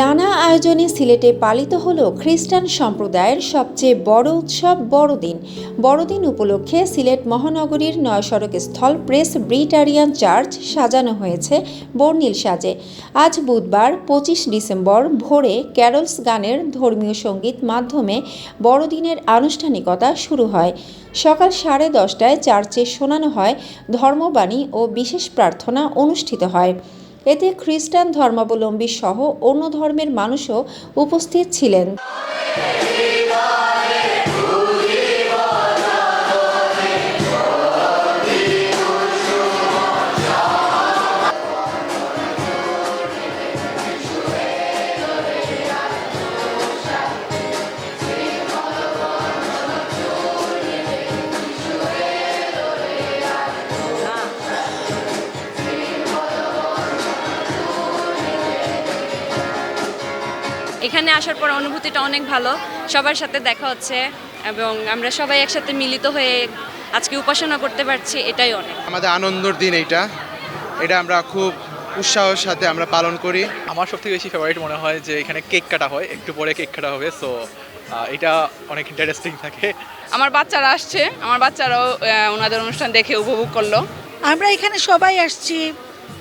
নানা আয়োজনে সিলেটে পালিত হলো খ্রিস্টান সম্প্রদায়ের সবচেয়ে বড় উৎসব বড়দিন। বড়দিন উপলক্ষে সিলেট মহানগরীর নয় সড়ক স্থল প্রেস ব্রিটারিয়ান চার্চ সাজানো হয়েছে বর্ণিল সাজে। আজ বুধবার পঁচিশ ডিসেম্বর ভোরে ক্যারলস গানের ধর্মীয় সংগীত মাধ্যমে বড়দিনের আনুষ্ঠানিকতা শুরু হয়। সকাল সাড়ে দশটায় চার্চে শোনানো হয় ধর্মবাণী ও বিশেষ প্রার্থনা অনুষ্ঠিত হয়। এতে খ্রিস্টান ধর্মাবলম্বী সহ অন্য ধর্মের মানুষও উপস্থিত ছিলেন। এখানে আসার পর অনুভূতিটা অনেক ভালো। সবার সাথে দেখা হচ্ছে এবং আমরা সবাই একসাথে মিলিত হয়ে আজকে উপাসনা করতে পারছি এটাই অনেক। আমাদের আনন্দের দিন এইটা। এটা আমরা খুব উৎসাহের সাথে আমরা পালন করি। আমার সবথেকে বেশি ফেভারিট মনে হয় যে এখানে কেক কাটা হয় একটু পরে কেক কাটা হবে সো এটা অনেক ইন্টারেস্টিং থাকে। আমার বাচ্চারা আসছে আমার বাচ্চারাও ওনাদের অনুষ্ঠান দেখে উপভোগ করল। আমরা এখানে সবাই আসছি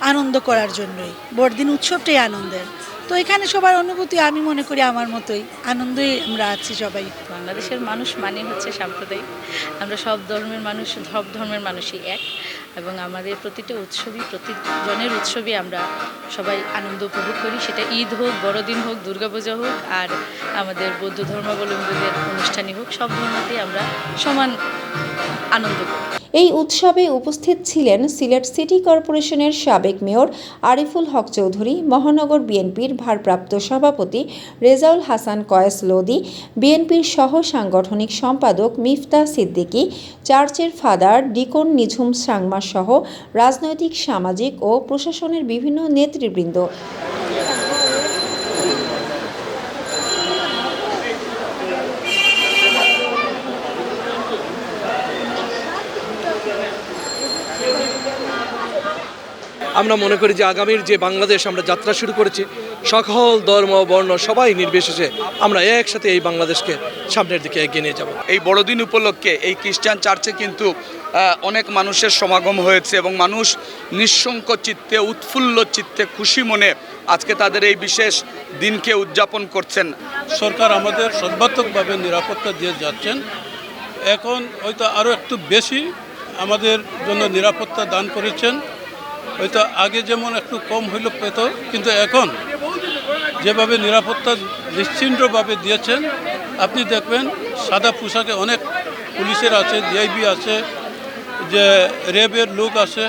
আনন্দ করার জন্যই বড়দিন উৎসবটাই আনন্দের। তো এখানে সবার অনুভূতি আমি মনে করি আমার মতোই। আনন্দই আমরা আছি সবাই। বাংলাদেশের মানুষ মানে হচ্ছে সাম্প্রদায়িক। আমরা সব ধর্মের মানুষ, সব ধর্মের মানুষই এক। এবং আমাদের প্রতিটা উৎসবই, প্রতিজনের উৎসবই আমরা সবাই আনন্দ উপভোগ করি। সেটা ঈদ হোক, বড়দিন হোক, দুর্গাপূজা হোক, আর আমাদের বৌদ্ধ ধর্মাবলম্বীদের অনুষ্ঠানই হোক, সব ধর্মতেই আমরা সমান আনন্দ করি। এই উৎসবে উপস্থিত ছিলেন সিলেট সিটি কর্পোরেশনের সাবেক মেয়র আরিফুল হক চৌধুরী, মহানগর বিএনপির ভারপ্রাপ্ত সভাপতি রেজাউল হাসান কয়েস লোদি বিএনপির সহ সাংগঠনিক সম্পাদক মিফতা সিদ্দিকী, চার্চের ফাদার ডিকন নিঝুম সাংমা সহ রাজনৈতিক, সামাজিক ও প্রশাসনের বিভিন্ন নেতৃবৃন্দ। আমরা মনে করি যে আগামীর যে বাংলাদেশ আমরা যাত্রা শুরু করেছি সকল ধর্ম বর্ণ সবাই নির্বিশেষে আমরা একসাথে এই বাংলাদেশকে সামনের দিকে এগিয়ে নিয়ে যাব। এই বড়দিন উপলক্ষে এই খ্রিস্টান চার্চে কিন্তু অনেক মানুষের সমাগম হয়েছে এবং মানুষ নিঃশঙ্ক চিত্তে উৎফুল্ল চিত্তে খুশি মনে আজকে তাদের এই বিশেষ দিনকে উদযাপন করছেন। সরকার আমাদের সর্বাত্মকভাবে নিরাপত্তা দিয়ে যাচ্ছেন। এখন হয়তো আরও একটু বেশি আমাদের জন্য নিরাপত্তা দান করেছেন। হয়তো আগে যেমন একটু কম হইল পেত, কিন্তু এখন যেভাবে নিরাপত্তা নিশ্চিন্তভাবে দিয়েছেন, আপনি দেখবেন সাদা পোশাকে অনেক পুলিশের আছে ডিআইবি আছে, যে র্যাবের লোক আছে,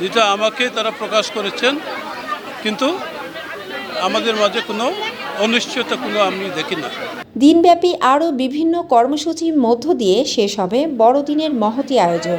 যেটা আমাকে তারা প্রকাশ করেছেন, কিন্তু আমাদের মাঝে কোনো অনিশ্চয়তা কোনো আমি দেখি না। দিনব্যাপী আরও বিভিন্ন কর্মসূচির মধ্য দিয়ে শেষ হবে বড়দিনের মহতি আয়োজন।